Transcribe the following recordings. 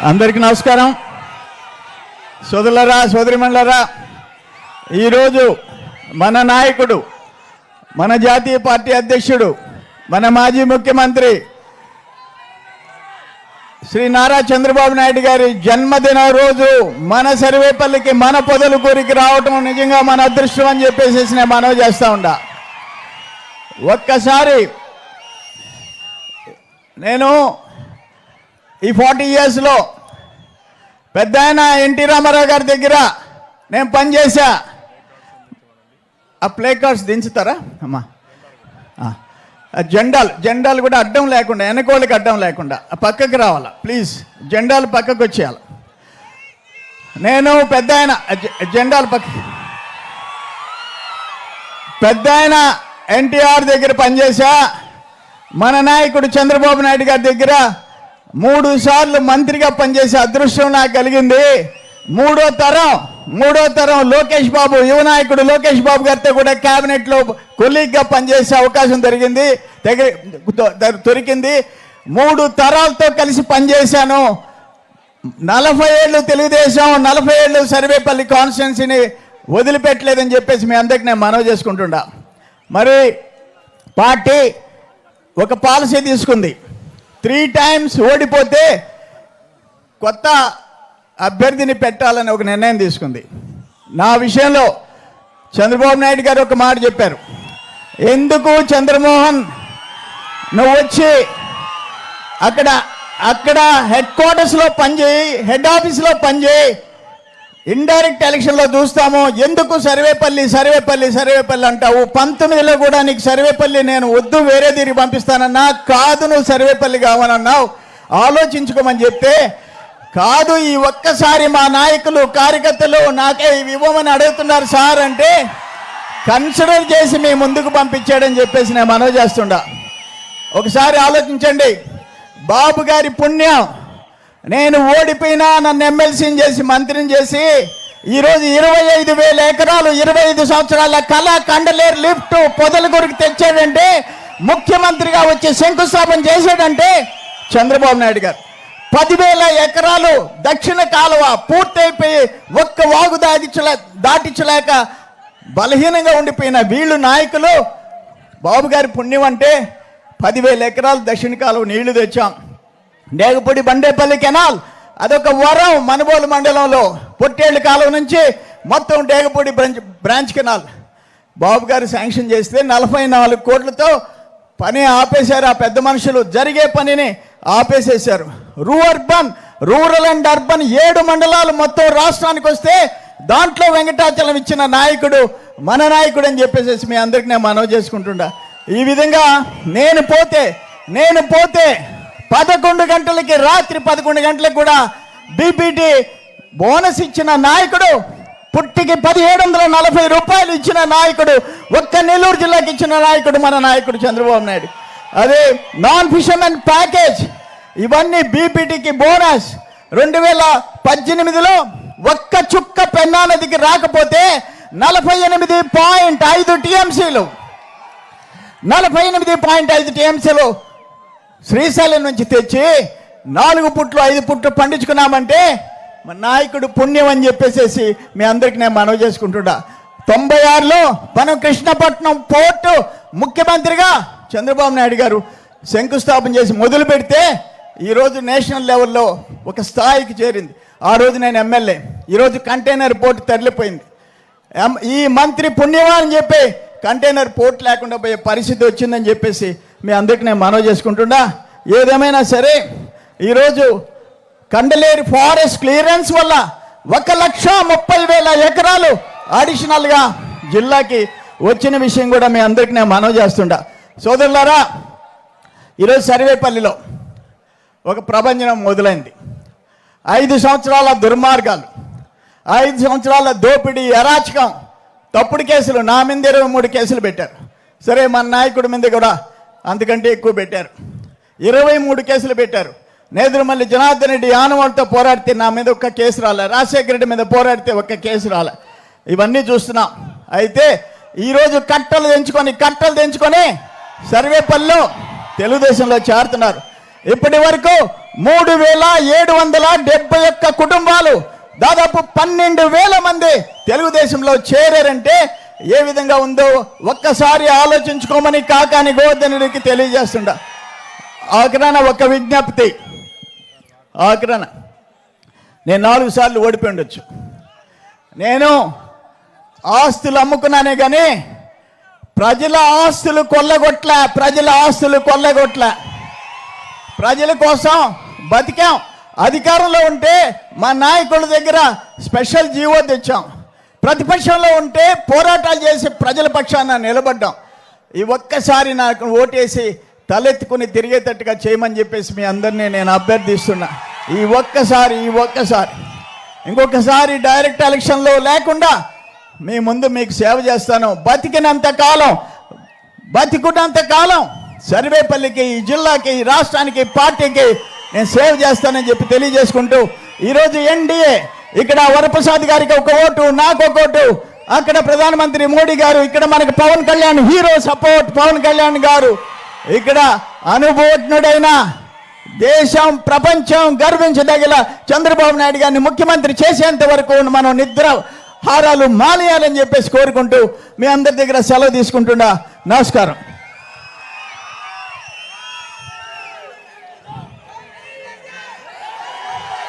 అందరికీ నమస్కారం. సోదరులరా సోదరిమణులరా ఈరోజు మన నాయకుడు మన జాతీయ పార్టీ అధ్యక్షుడు మన మాజీ ముఖ్యమంత్రి శ్రీ నారా చంద్రబాబు నాయుడు గారి జన్మదిన రోజు మన సర్వేపల్లికి మన పొదలు కోరికి రావటం నిజంగా మన అదృష్టం అని చెప్పేసి నేను మనవి చేస్తా ఉండా. ఒక్కసారి నేను ఈ ఫార్టీ ఇయర్స్లో పెద్ద ఆయన ఎన్టీ రామారావు గారి దగ్గర నేను పనిచేశా. ఆ ప్లే కార్డ్స్ దించుతారా? అమ్మా. ఆ, ఆ జెండాలు జెండాలు కూడా అడ్డం లేకుండా వెనకోళ్ళకి అడ్డం లేకుండా పక్కకి రావాలా? ప్లీజ్ జెండాలు పక్కకు వచ్చేయాలి? నేను పెద్ద ఆయన జెండాలు పక్క పెద్ద ఆయన ఎన్టీఆర్ దగ్గర పనిచేశా. మన నాయకుడు చంద్రబాబు నాయుడు గారి దగ్గర మూడు సార్లు మంత్రిగా పనిచేసే అదృష్టం నాకు కలిగింది. మూడో తరం మూడో తరం లోకేష్ బాబు యువ నాయకుడు లోకేష్ బాబు గారితో కూడా క్యాబినెట్లో లో కొలీగ్గా పనిచేసే అవకాశం జరిగింది దగ్గర దొరికింది. మూడు తరాలతో కలిసి పనిచేశాను. నలభై ఏళ్ళు తెలుగుదేశం నలభై ఏళ్ళు సర్వేపల్లి కాన్స్టిట్యున్సీని వదిలిపెట్టలేదని చెప్పేసి మీ అందరికి నేను మనవి చేసుకుంటుండా. మరి పార్టీ ఒక పాలసీ తీసుకుంది. త్రీ టైమ్స్ ఓడిపోతే కొత్త అభ్యర్థిని పెట్టాలని ఒక నిర్ణయం తీసుకుంది. నా విషయంలో చంద్రబాబు నాయుడు గారు ఒక మాట చెప్పారు. ఎందుకు చంద్రమోహన్ నువ్వు వచ్చి అక్కడ అక్కడ హెడ్ క్వార్టర్స్లో పనిచేయి హెడ్ ఆఫీస్లో పనిచేయి ఇండైరెక్ట్ ఎలక్షన్లో చూస్తాము. ఎందుకు సర్వేపల్లి సర్వేపల్లి సర్వేపల్లి అంటావు? పంతొమ్మిదిలో కూడా నీకు సర్వేపల్లి నేను వద్దు వేరే తిరిగి పంపిస్తానన్నా. కాదు నువ్వు సర్వేపల్లి కావాలన్నావు. ఆలోచించుకోమని చెప్తే కాదు ఈ ఒక్కసారి మా నాయకులు కార్యకర్తలు నాకే ఇవి ఇవ్వమని అడుగుతున్నారు సార్ అంటే కన్సిడర్ చేసి మీ ముందుకు పంపించాడని చెప్పేసి నేను మనవి చేస్తుండా. ఒకసారి ఆలోచించండి. బాబు గారి పుణ్యం. నేను ఓడిపోయినా నన్ను ఎమ్మెల్సీని చేసి మంత్రిని చేసి ఈరోజు ఇరవై ఐదు వేల ఎకరాలు ఇరవై ఐదు సంవత్సరాల కళ కండలేరు లిఫ్ట్ పొదల గురికి తెచ్చాడంటే ముఖ్యమంత్రిగా వచ్చి శంకుస్థాపన చేశాడంటే చంద్రబాబు నాయుడు గారు. పదివేల ఎకరాలు దక్షిణ కాలువ పూర్తయిపోయి ఒక్క వాగు దాటించలే దాటించలేక బలహీనంగా ఉండిపోయిన వీళ్ళు నాయకులు బాబు గారి పుణ్యం అంటే పదివేల ఎకరాలు దక్షిణ కాలువ నీళ్ళు తెచ్చాం. నేగపూడి బండేపల్లి కెనాల్. అదొక వరం మనుబోలు మండలంలో. పొట్టేళ్ళు కాలం నుంచి మొత్తం Degapudi branch branch canal. Babu గారు శాంక్షన్ చేస్తే నలభై నాలుగు కోట్లతో పని ఆపేశారు. ఆ పెద్ద మనుషులు జరిగే పనిని ఆపేసేశారు. రూ అర్బన్ రూరల్ అండ్ అర్బన్ ఏడు మండలాలు మొత్తం రాష్ట్రానికి వస్తే దాంట్లో వెంకటాచలం ఇచ్చిన నాయకుడు మన నాయకుడు అని చెప్పేసి మీ అందరికి నేను మనవి చేసుకుంటుండా. ఈ విధంగా నేను పోతే నేను పోతే పదకొండు గంటలకి రాత్రి పదకొండు గంటలకు కూడా బీపీటీ బోనస్ ఇచ్చిన నాయకుడు పుట్టికి పదిహేడు వందల నలభై రూపాయలు ఇచ్చిన నాయకుడు ఒక్క నెల్లూరు జిల్లాకి ఇచ్చిన నాయకుడు మన నాయకుడు చంద్రబాబు నాయుడు. అదే నాన్ ఫిషర్మెన్ ప్యాకేజ్ ఇవన్నీ బీపీటీకి బోనస్. రెండు వేల పద్దెనిమిదిలో ఒక్క చుక్క పెన్నా నదికి రాకపోతే నలభై ఎనిమిది పాయింట్ ఐదు టీఎంసీలు. నలభై ఎనిమిది పాయింట్ ఐదు టీఎంసీలు శ్రీశైలం నుంచి తెచ్చి నాలుగు పుట్లు ఐదు పుట్లు పండించుకున్నామంటే మా నాయకుడు పుణ్యం అని చెప్పేసేసి మీ అందరికి నేను మనవి చేసుకుంటున్నా. తొంభై ఆరులో మనం కృష్ణపట్నం పోర్టు ముఖ్యమంత్రిగా చంద్రబాబు నాయుడు గారు శంకుస్థాపన చేసి మొదలు పెడితే ఈరోజు నేషనల్ లెవెల్లో ఒక స్థాయికి చేరింది. ఆ రోజు నేను ఎమ్మెల్యే. ఈరోజు కంటైనర్ పోర్టు తరలిపోయింది. ఎం- ఈ మంత్రి పుణ్యమా అని చెప్పి కంటైనర్ పోర్ట్ లేకుండా పోయే పరిస్థితి వచ్చిందని చెప్పేసి మీ అందరికి నేను మనవి చేసుకుంటున్నా ఏదేమైనా సరే ఈరోజు కండలేరు ఫారెస్ట్ క్లియరెన్స్ వల్ల ఒక లక్ష ముప్పై వేల ఎకరాలు అడిషనల్గా జిల్లాకి వచ్చిన విషయం కూడా మీ అందరికి నేను మనవి చేస్తుండా. సోదరులారా ఈరోజు సర్వేపల్లిలో ఒక ప్రభంజనం మొదలైంది. ఐదు సంవత్సరాల దుర్మార్గాలు ఐదు సంవత్సరాల దోపిడీ అరాచకం తప్పుడు కేసులు నా మీద ఇరవై మూడు కేసులు పెట్టారు. సరే మన నాయకుడి మీద కూడా అందుకంటే ఎక్కువ పెట్టారు. ఇరవై మూడు కేసులు పెట్టారు. నేదురుమల్లి జనార్దన్ రెడ్డి ఆనవాళ్ళతో పోరాడితే నా మీద ఒక్క కేసు రాలే. రాజశేఖర రెడ్డి మీద పోరాడితే ఒక్క కేసు రాలే. ఇవన్నీ చూస్తున్నాం. అయితే ఈరోజు కట్టలు తెంచుకొని కట్టలు తెంచుకొని సర్వేపల్లిలో తెలుగుదేశంలో చేరుతున్నారు. ఇప్పటి వరకు మూడు వేల ఏడు వందల డెబ్బై ఒక్క కుటుంబాలు దాదాపు పన్నెండు వేల మంది తెలుగుదేశంలో చేరారంటే ఏ విధంగా ఉందో ఒక్కసారి ఆలోచించుకోమని కాకాని గోవర్ధనుడికి తెలియజేస్తుండ. ఆఖరాన ఒక విజ్ఞప్తి. ఆఖరాన నేను నాలుగు సార్లు ఓడిపోయి ఉండొచ్చు. నేను ఆస్తులు అమ్ముకున్నానే కానీ ప్రజల ఆస్తులు కొల్లగొట్ల ప్రజల ఆస్తులు కొల్లగొట్ల. ప్రజల కోసం బతికాం. అధికారంలో ఉంటే మా నాయకుల దగ్గర స్పెషల్ జీవో తెచ్చాం. ప్రతిపక్షంలో ఉంటే పోరాటాలు చేసి ప్రజల పక్షాన నిలబడ్డాం. ఈ ఒక్కసారి నాకు ఓటేసి తలెత్తుకుని తిరిగేటట్టుగా చేయమని చెప్పేసి మీ అందరినీ నేను అభ్యర్థిస్తున్నా. ఈ ఒక్కసారి ఈ ఒక్కసారి. ఇంకొకసారి డైరెక్ట్ ఎలక్షన్లో లేకుండా మీ ముందు మీకు సేవ చేస్తాను. బతికినంత కాలం బతికున్నంత కాలం సర్వేపల్లికి ఈ జిల్లాకి ఈ రాష్ట్రానికి పార్టీకి నేను సేవ చేస్తానని చెప్పి తెలియజేసుకుంటూ ఈరోజు ఎన్డీఏ ఇక్కడ వరప్రసాద్ గారికి ఒక ఓటు నాకు ఒక ఓటు. అక్కడ ప్రధానమంత్రి మోడీ గారు ఇక్కడ మనకు పవన్ కళ్యాణ్ హీరో సపోర్ట్ పవన్ కళ్యాణ్ గారు. ఇక్కడ అనుభవజ్ఞుడైన దేశం ప్రపంచం గర్వించదగిన చంద్రబాబు నాయుడు గారిని ముఖ్యమంత్రి చేసేంత వరకు మనం నిద్ర హారాలు మానేయాలని చెప్పేసి కోరుకుంటూ మీ అందరి దగ్గర సెలవు తీసుకుంటున్నా. నమస్కారం.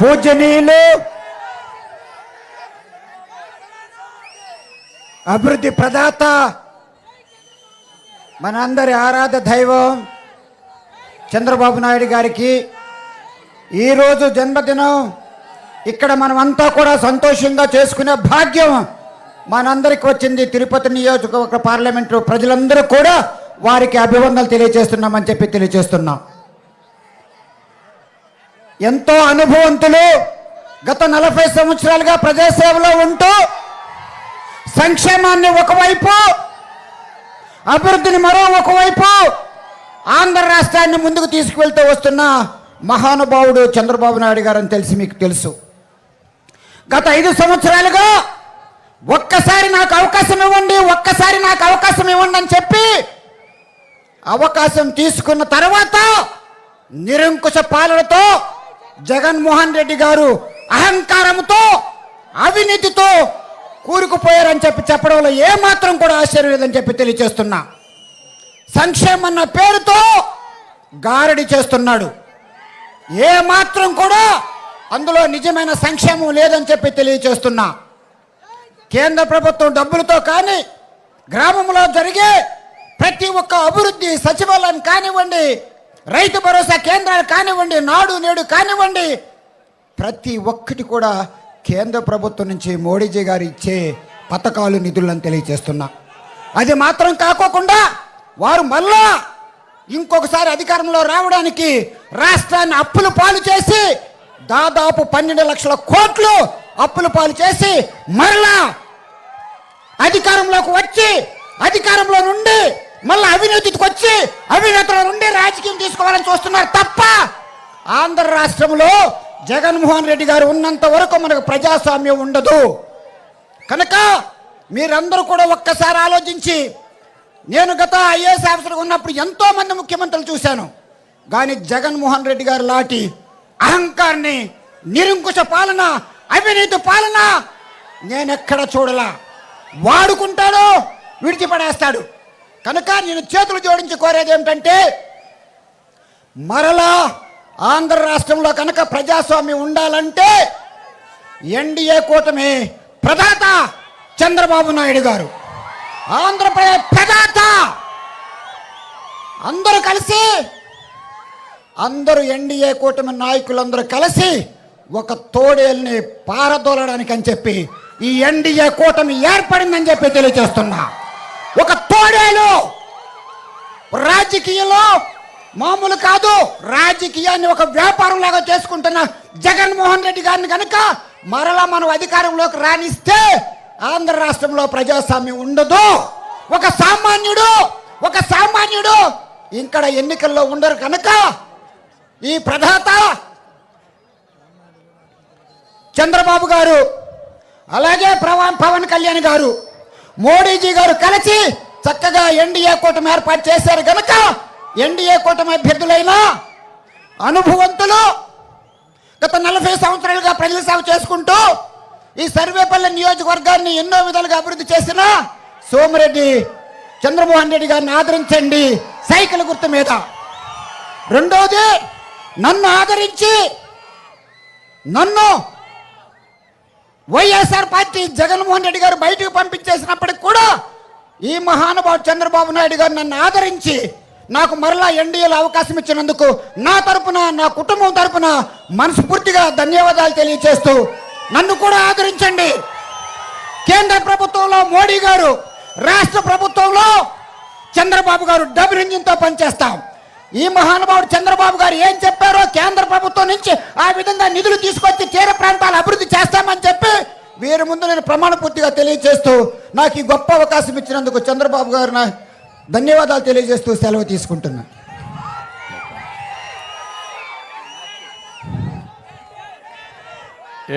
పూజనీయులు అభివృద్ధి ప్రదాత. మనందరి ఆరాధ దైవం చంద్రబాబు నాయుడు గారికి ఈరోజు జన్మదినం. ఇక్కడ మనమంతా కూడా సంతోషంగా చేసుకునే భాగ్యం మనందరికి వచ్చింది. తిరుపతి నియోజకవర్గ పార్లమెంటు ప్రజలందరూ కూడా వారికి అభివందనలు తెలియజేస్తున్నామని చెప్పి తెలియజేస్తున్నాం. ఎంతో అనుభవంతులు గత నలభై సంవత్సరాలుగా ప్రజాసేవలో ఉంటూ సంక్షేమాన్ని ఒకవైపు అభివృద్ధిని మరో ఒకవైపు ఆంధ్ర రాష్ట్రాన్ని ముందుకు తీసుకువెళ్తూ వస్తున్న మహానుభావుడు చంద్రబాబు నాయుడు గారు అని తెలిసి మీకు తెలుసు. గత ఐదు సంవత్సరాలుగా ఒక్కసారి నాకు అవకాశం ఇవ్వండి ఒక్కసారి నాకు అవకాశం ఇవ్వండి అని చెప్పి అవకాశం తీసుకున్న తర్వాత నిరంకుశ పాలనతో జగన్మోహన్ రెడ్డి గారు అహంకారంతో అవినీతితో కూరుకుపోయారని చెప్పి చెప్పడంలో ఏమాత్రం కూడా ఆశ్చర్యం లేదని చెప్పి తెలియచేస్తున్నా. సంక్షేమం అన్న పేరుతో గారడి చేస్తున్నాడు. ఏ మాత్రం కూడా అందులో నిజమైన సంక్షేమం లేదని చెప్పి తెలియచేస్తున్నా. కేంద్ర ప్రభుత్వం డబ్బులతో కానీ గ్రామంలో జరిగే ప్రతి ఒక్క అభివృద్ధి సచివాలయం కానివ్వండి రైతు భరోసా కేంద్రాలు కానివ్వండి నాడు నేడు కానివ్వండి ప్రతి ఒక్కటి కూడా కేంద్ర ప్రభుత్వం నుంచి మోడీజీ గారు ఇచ్చే పథకాలు నిధులను తెలియజేస్తున్నా. అది మాత్రం కాకోకుండా వారు మళ్ళా ఇంకొకసారి అధికారంలో రావడానికి రాష్ట్రాన్ని అప్పులు పాలు చేసి దాదాపు పన్నెండు లక్షల కోట్లు అప్పుల పాలు చేసి మరలా అధికారంలోకి వచ్చి అధికారంలో నుండి మళ్ళీ అవినీతికి వచ్చి అవినీతిలో నుండి రాజకీయం తీసుకోవాలని చూస్తున్నారు తప్ప ఆంధ్ర రాష్ట్రంలో జగన్మోహన్ రెడ్డి గారు ఉన్నంత వరకు మనకు ప్రజాస్వామ్యం ఉండదు. కనుక మీరందరూ కూడా ఒక్కసారి ఆలోచించి నేను గత ఐఏఎస్ ఆఫీసర్ ఉన్నప్పుడు ఎంతోమంది ముఖ్యమంత్రులు చూశాను. కానీ జగన్మోహన్ రెడ్డి గారు లాంటి అహంకారాన్ని నిరంకుశ పాలన అవినీతి పాలన నేను ఎక్కడ చూడలా. వాడుకుంటాడో విడిచిపడేస్తాడు. కనుక నేను చేతులు జోడించి కోరేది ఏమిటంటే మరలా ఆంధ్ర రాష్ట్రంలో కనుక ప్రజాస్వామ్యం ఉండాలంటే ఎన్డీఏ కూటమి ప్రదాత చంద్రబాబు నాయుడు గారు ఆంధ్రప్రదేశ్ ప్రదాత అందరూ కలిసి అందరూ ఎన్డీఏ కూటమి నాయకులందరూ కలిసి ఒక తోడేల్ని పారదోలడానికి అని చెప్పి ఈ ఎన్డీఏ కూటమి ఏర్పడిందని చెప్పి తెలియజేస్తున్నా. ఒక తోడేలు రాజకీయంలో మామూలు కాదు. రాజకీయాన్ని ఒక వ్యాపారం లాగా చేసుకుంటున్న జగన్మోహన్ రెడ్డి గారిని కనుక మరలా మనం అధికారంలోకి రాణిస్తే ఆంధ్ర రాష్ట్రంలో ప్రజాస్వామ్యం ఉండదు. ఒక సామాన్యుడు ఒక సామాన్యుడు ఇక్కడ ఎన్నికల్లో ఉండరు కనుక ఈ ప్రధాత చంద్రబాబు గారు అలాగే ప్రవా- పవన్ కళ్యాణ్ గారు మోడీజీ గారు కలిసి చక్కగా ఎన్డీఏ కూటమి ఏర్పాటు చేశారు కనుక ఎన్డీఏ కూటమి అభ్యర్థులైన అనుభవంతులు గత నలభై సంవత్సరాలుగా ప్రజల సేవ చేసుకుంటూ ఈ సర్వేపల్లి నియోజకవర్గాన్ని ఎన్నో విధాలుగా అభివృద్ధి చేసిన సోమిరెడ్డి చంద్రమోహన్ రెడ్డి గారిని ఆదరించండి సైకిల్ గుర్తు మీద. రెండోది నన్ను ఆదరించి నన్ను వైఎస్ఆర్ పార్టీ జగన్మోహన్ రెడ్డి గారు బయటకు పంపించేసినప్పటికి కూడా ఈ మహానుభావుడు చంద్రబాబు నాయుడు గారు నన్ను ఆదరించి నాకు మరలా ఎన్డీఏలో అవకాశం ఇచ్చినందుకు నా తరపున నా కుటుంబం తరపున మనస్ఫూర్తిగా ధన్యవాదాలు తెలియజేస్తూ నన్ను కూడా ఆదరించండి. కేంద్ర ప్రభుత్వంలో మోడీ గారు రాష్ట్ర ప్రభుత్వంలో చంద్రబాబు గారు డబుల్ ఇంజిన్తో పనిచేస్తాం. ఈ మహానుభావుడు చంద్రబాబు గారు ఏం చెప్పారో కేంద్ర ప్రభుత్వం నుంచి ఆ విధంగా నిధులు తీసుకొచ్చి తీర ప్రాంతాలు అభివృద్ధి చేస్తామని చెప్పి వీరి ముందు నేను ప్రమాణ పూర్తిగా తెలియజేస్తూ నాకు ఈ గొప్ప అవకాశం ఇచ్చినందుకు చంద్రబాబు గారు నా ధన్యవాదాలు తెలియజేస్తూ సెలవు తీసుకుంటున్నాను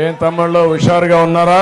ఏం తమ్ముళ్ళు హుషారుగా ఉన్నారా?